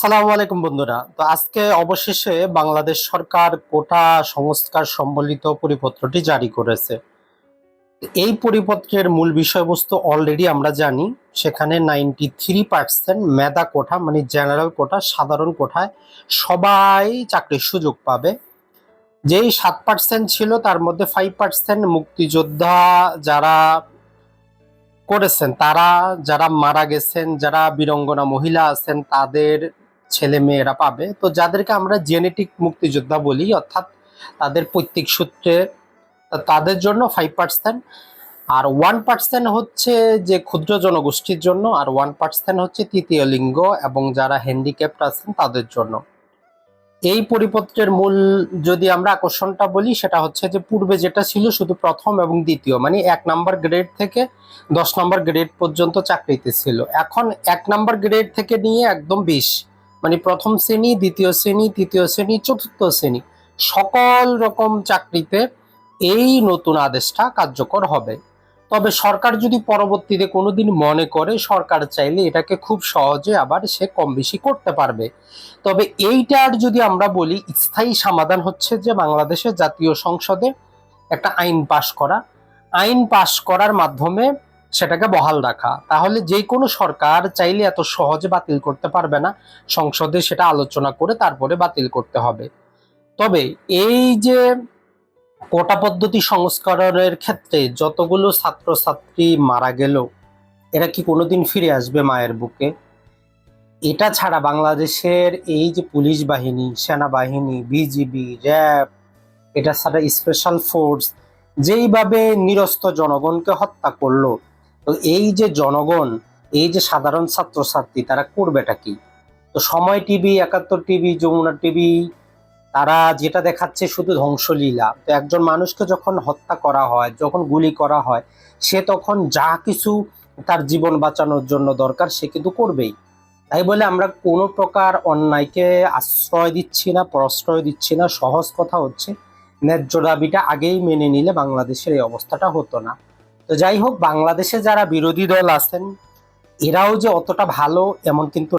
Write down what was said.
সালামু আলাইকুম বন্ধুরা। তো আজকে অবশেষে বাংলাদেশ সরকার কোটা সংস্কার সম্বলিত পরিপত্রটি জারি করেছে। এই পরিপত্রের মূল বিষয়বস্তু অলরেডি আমরা জানি, সেখানে নাইনটি থ্রি পার্সেন্ট মেধা কোঠা মানে জেনারেল কোটা, সাধারণ কোঠায় সবাই চাকরির সুযোগ পাবে। যেই সাত পার্সেন্ট ছিল, তার মধ্যে ফাইভ পার্সেন্ট মুক্তিযোদ্ধা যারা করেছেন, তারা যারা মারা গেছেন, যারা বীরঙ্গনা মহিলা আছেন, তাদের ছেলে মেয়েরা পাবে। তো যাদেরকে আমরা জেনেটিক মুক্তিযোদ্ধা বলি, অর্থাৎ তাদের পৈতৃক সূত্রে তাদের জন্য ফাইভ পার্সেন্ট আর ওয়ান পার্সেন্ট হচ্ছে যে ক্ষুদ্র জনগোষ্ঠীর জন্য আর ওয়ান পার্সেন্ট হচ্ছে তৃতীয় লিঙ্গ এবং যারা হ্যান্ডিক্যাপ্ট আছেন তাদের জন্য। এই পরিপত্রের মূল যদি আমরা আকর্ষণটা বলি, সেটা হচ্ছে যে পূর্বে যেটা ছিল শুধু প্রথম এবং দ্বিতীয় মানে এক নাম্বার গ্রেড থেকে দশ নম্বর গ্রেড পর্যন্ত চাকরিতে ছিল। এখন এক নাম্বার গ্রেড থেকে নিয়ে একদম বিশ। মানে প্রথম শ্রেণি, দ্বিতীয় শ্রেণি, তৃতীয় শ্রেণি, চতুর্থ শ্রেণি, সকল রকম চাকরিতে এই নতুন আদেশটা কার্যকর হবে। তবে সরকার যদি পরবর্তীতে কোনোদিন মনে করে, সরকার চাইলে এটাকে খুব সহজে আবার সে কম বেশি করতে পারবে। তবে এইটার যদি আমরা বলি, স্থায়ী সমাধান হচ্ছে যে বাংলাদেশের জাতীয় সংসদে একটা আইন পাশ করা। আইন পাশ করার মাধ্যমে সেটাকে বহাল রাখা। তাহলে যে কোনো সরকার চাইলে এত সহজে বাতিল করতে পারবে না। সংসদে সেটা আলোচনা করে তারপরে বাতিল করতে হবে। তবে এই যে কোটা পদ্ধতি সংস্করণের ক্ষেত্রে যতগুলো ছাত্রছাত্রী মারা গেল, এরা কি কোনোদিন ফিরে আসবে মায়ের বুকে? এটা ছাড়া বাংলাদেশের এই যে পুলিশ বাহিনী, সেনাবাহিনী, বিজিবি, র্যাব, এটা ছাড়া স্পেশাল ফোর্স যেইভাবে নিরস্ত জনগণকে হত্যা করল তো এই যে জনগণ, এই যে সাধারণ ছাত্রছাত্রী, তারা করবেটা কি? তো সময় টিভি, একাত্তর টিভি, যমুনা টিভি, তারা যেটা দেখাচ্ছে শুধু ধ্বংসলীলা। তো একজন মানুষকে যখন হত্যা করা হয়, যখন গুলি করা হয়, সে তখন যা কিছু তার জীবন বাঁচানোর জন্য দরকার, সে কিন্তু করবেই। তাই বলে আমরা কোনো প্রকার অন্যায়কে আশ্রয় দিচ্ছি না, প্রশ্রয় দিচ্ছি না, সহজ কথা হচ্ছে, ন্যায্য দাবিটা আগেই মেনে নিলে বাংলাদেশের এই অবস্থাটা হতো না। তো যাই হোক বাংলাদেশে যারা বিরোধী দল আছেন এরাও যে অতটা ভালো এমন কিন্তু